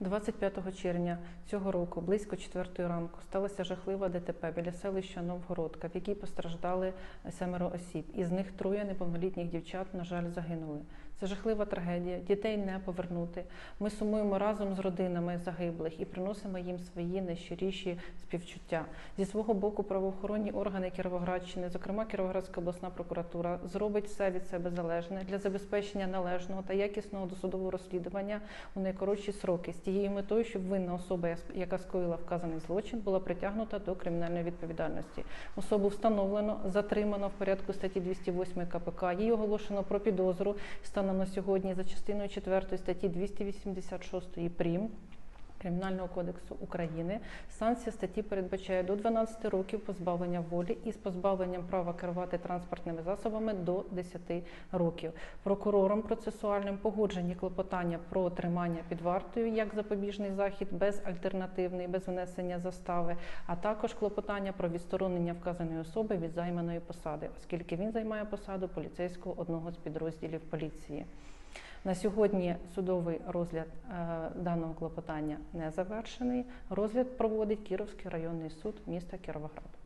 25 червня цього року, близько 4 ранку, сталося жахлива ДТП біля селища Новгородка, в якій постраждали семеро осіб. Із них троє неповнолітніх дівчат, на жаль, загинули. Це жахлива трагедія. Дітей не повернути. Ми сумуємо разом з родинами загиблих і приносимо їм свої найщиріші співчуття. Зі свого боку, правоохоронні органи Кіровоградщини, зокрема Кіровоградська обласна прокуратура, зробить все від себе залежне для забезпечення належного та якісного досудового розслідування у найкоротші сроки тією метою, щоб винна особа, яка скоїла вказаний злочин, була притягнута до кримінальної відповідальності. Особу встановлено, затримано в порядку статті 208 КПК. Їй оголошено про підозру станом на сьогодні за частиною 4 статті 286 прим. Кримінального кодексу України санкція статті передбачає до 12 років позбавлення волі із позбавленням права керувати транспортними засобами до 10 років. Прокурором процесуальним погоджені клопотання про тримання під вартою як запобіжний захід безальтернативний, без внесення застави, а також клопотання про відсторонення вказаної особи від займаної посади, оскільки він займає посаду поліцейського одного з підрозділів поліції. На сьогодні судовий розгляд е, даного клопотання не завершений. Розгляд проводить Кіровський районний суд міста Кіровоград.